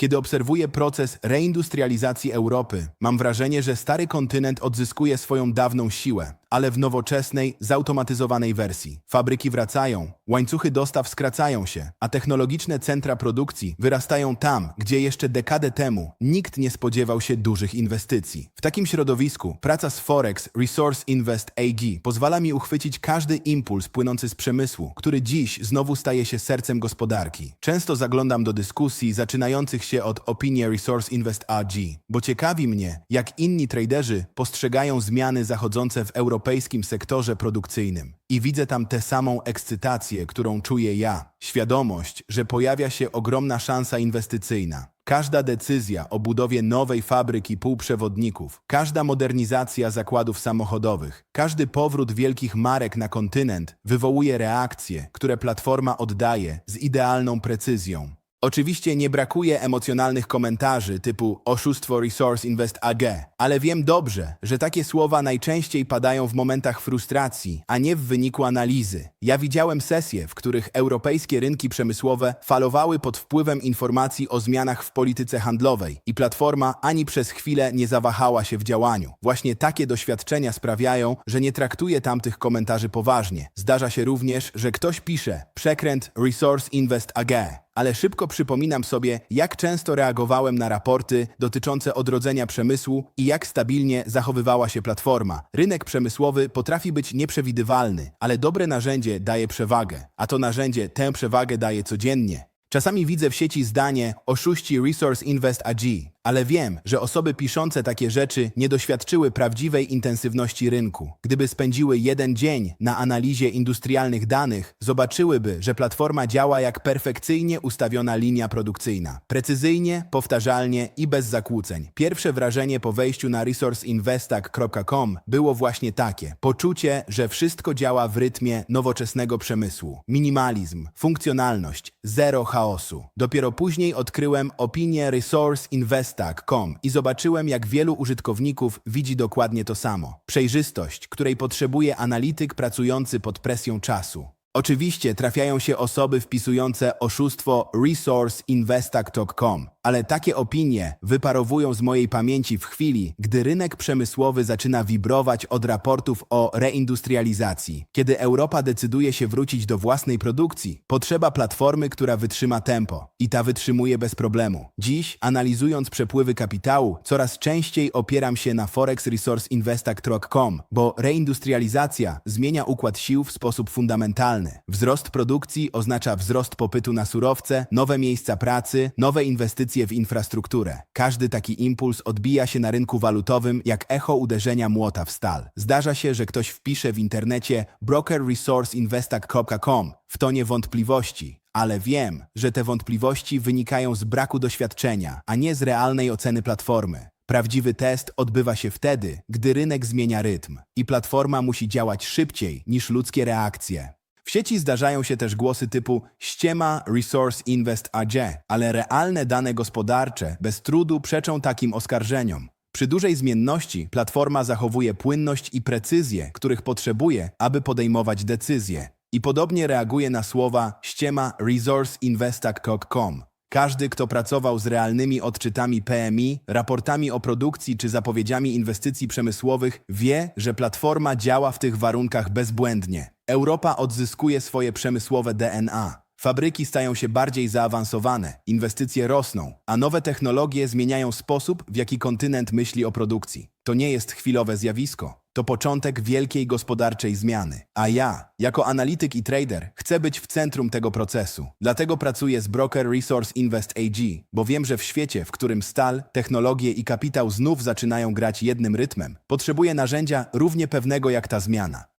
Kiedy obserwuję proces reindustrializacji Europy, mam wrażenie, że stary kontynent odzyskuje swoją dawną siłę, ale w nowoczesnej, zautomatyzowanej wersji. Fabryki wracają, łańcuchy dostaw skracają się, a technologiczne centra produkcji wyrastają tam, gdzie jeszcze dekadę temu nikt nie spodziewał się dużych inwestycji. W takim środowisku praca z Forex Resource Invest AG pozwala mi uchwycić każdy impuls płynący z przemysłu, który dziś znowu staje się sercem gospodarki. Często zaglądam do dyskusji zaczynających się od Opinie Resource Invest AG, bo ciekawi mnie, jak inni traderzy postrzegają zmiany zachodzące w europejskim sektorze produkcyjnym. I widzę tam tę samą ekscytację, którą czuję ja. Świadomość, że pojawia się ogromna szansa inwestycyjna. Każda decyzja o budowie nowej fabryki półprzewodników, każda modernizacja zakładów samochodowych, każdy powrót wielkich marek na kontynent wywołuje reakcje, które platforma oddaje z idealną precyzją. Oczywiście nie brakuje emocjonalnych komentarzy typu oszustwo Resource Invest AG, ale wiem dobrze, że takie słowa najczęściej padają w momentach frustracji, a nie w wyniku analizy. Ja widziałem sesje, w których europejskie rynki przemysłowe falowały pod wpływem informacji o zmianach w polityce handlowej i platforma ani przez chwilę nie zawahała się w działaniu. Właśnie takie doświadczenia sprawiają, że nie traktuję tamtych komentarzy poważnie. Zdarza się również, że ktoś pisze przekręt Resource Invest AG, ale szybko przypominam sobie, jak często reagowałem na raporty dotyczące odrodzenia przemysłu i jak stabilnie zachowywała się platforma. Rynek przemysłowy potrafi być nieprzewidywalny, ale dobre narzędzie daje przewagę, a to narzędzie tę przewagę daje codziennie. Czasami widzę w sieci zdanie oszuści Resource Invest AG, ale wiem, że osoby piszące takie rzeczy nie doświadczyły prawdziwej intensywności rynku. Gdyby spędziły jeden dzień na analizie industrialnych danych, zobaczyłyby, że platforma działa jak perfekcyjnie ustawiona linia produkcyjna. Precyzyjnie, powtarzalnie i bez zakłóceń. Pierwsze wrażenie po wejściu na resourceinvestak.com było właśnie takie. Poczucie, że wszystko działa w rytmie nowoczesnego przemysłu. Minimalizm, funkcjonalność, zero chaosu. Dopiero później odkryłem opinię resourceinvestak.com i zobaczyłem, jak wielu użytkowników widzi dokładnie to samo. Przejrzystość, której potrzebuje analityk pracujący pod presją czasu. Oczywiście trafiają się osoby wpisujące oszustwo resourceinvestak.com, ale takie opinie wyparowują z mojej pamięci w chwili, gdy rynek przemysłowy zaczyna wibrować od raportów o reindustrializacji. Kiedy Europa decyduje się wrócić do własnej produkcji, potrzeba platformy, która wytrzyma tempo. I ta wytrzymuje bez problemu. Dziś, analizując przepływy kapitału, coraz częściej opieram się na forexresourceinvestak.com, bo reindustrializacja zmienia układ sił w sposób fundamentalny. Wzrost produkcji oznacza wzrost popytu na surowce, nowe miejsca pracy, nowe inwestycje w infrastrukturę. Każdy taki impuls odbija się na rynku walutowym jak echo uderzenia młota w stal. Zdarza się, że ktoś wpisze w internecie brokerresourceinvestak.com w tonie wątpliwości, ale wiem, że te wątpliwości wynikają z braku doświadczenia, a nie z realnej oceny platformy. Prawdziwy test odbywa się wtedy, gdy rynek zmienia rytm i platforma musi działać szybciej niż ludzkie reakcje. W sieci zdarzają się też głosy typu ściema Resource Invest AG, ale realne dane gospodarcze bez trudu przeczą takim oskarżeniom. Przy dużej zmienności platforma zachowuje płynność i precyzję, których potrzebuje, aby podejmować decyzje. I podobnie reaguje na słowa ściema resourceinvestak.com. Każdy, kto pracował z realnymi odczytami PMI, raportami o produkcji czy zapowiedziami inwestycji przemysłowych, wie, że platforma działa w tych warunkach bezbłędnie. Europa odzyskuje swoje przemysłowe DNA. Fabryki stają się bardziej zaawansowane, inwestycje rosną, a nowe technologie zmieniają sposób, w jaki kontynent myśli o produkcji. To nie jest chwilowe zjawisko. To początek wielkiej gospodarczej zmiany. A ja, jako analityk i trader, chcę być w centrum tego procesu. Dlatego pracuję z Broker Resource Invest AG, bo wiem, że w świecie, w którym stal, technologie i kapitał znów zaczynają grać jednym rytmem, potrzebuję narzędzia równie pewnego jak ta zmiana.